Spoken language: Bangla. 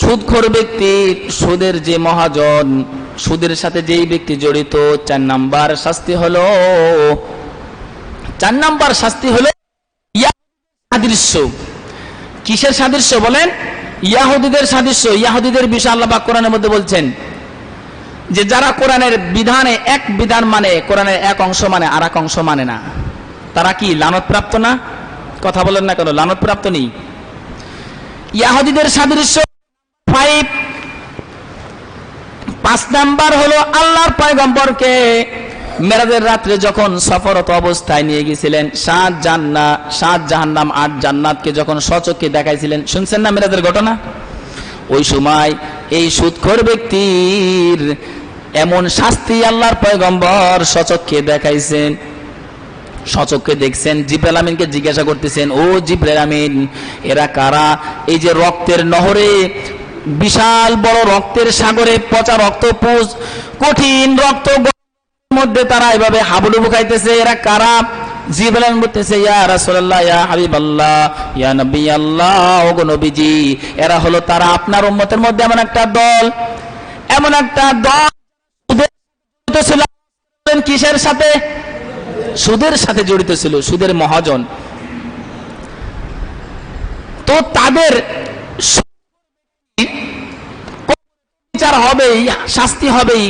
সুদখোর ব্যক্তি, সুদের যে মহাজন, সুদের সাথে যেই ব্যক্তি জড়িত, চার নাম্বার শাস্তি হলো, চার নাম্বার শাস্তি হলো সাদৃশ্য কিসের সাদৃশ্য বলেন? ইয়াহুদিদের সাদৃশ্য, ইয়াহুদিদের বিষয় আল্লাহ কোরআনের মধ্যে বলছেন যে যারা কোরআনের বিধানে এক বিধান মানে কোরআনের এক অংশ মানে আর এক অংশ মানে না। তারা কি লানত প্রাপ্ত না? কথা বলেন না কেন লানত প্রাপ্ত নেই। ইয়াহুদিদের সাদৃশ্য ফাইভ পাঁচ নাম্বার হলো আল্লাহর পয়গম্বরকে মেরাজের রাত্রে যখন সফরত অবস্থায় নিয়ে গেছিলেন, সাত জান্না, সাত জাহান্নাম, আট জান্নাতকে যখন সচক্ষে দেখাইছিলেন, শুনছেন না মেরাজের ঘটনা? ওই সময় এই সুদখোর ব্যক্তির এমন শাস্তি আল্লাহর পয়গম্বর সচক্ষে দেখাইছেন। সচক্ষে দেখছেন, জিব্রাইল আমিনকে জিজ্ঞাসা করতেছেন, ও জিব্রাইল আমিন, এরা কারা? এই যে রক্তের নহরে বিশাল বড় রক্তের সাগরে পচা রক্ত পুষ কঠিন রক্ত মধ্যে তারা এভাবে হাবুডুবু খাইতেছে। এরা কারা? বলতেছে, ইয়া রাসূলুল্লাহ, ইয়া হাবিবাল্লাহ, ইয়া নবী আল্লাহ নবীজি, এরা হলো তারা আপনার উম্মতের মধ্যে এমন একটা দল। এমন একটা দল কিসের সাথে? সুদের সাথে জড়িত ছিল, সুদের মহাজন। তো তাদের হবেই শাস্তি হবেই।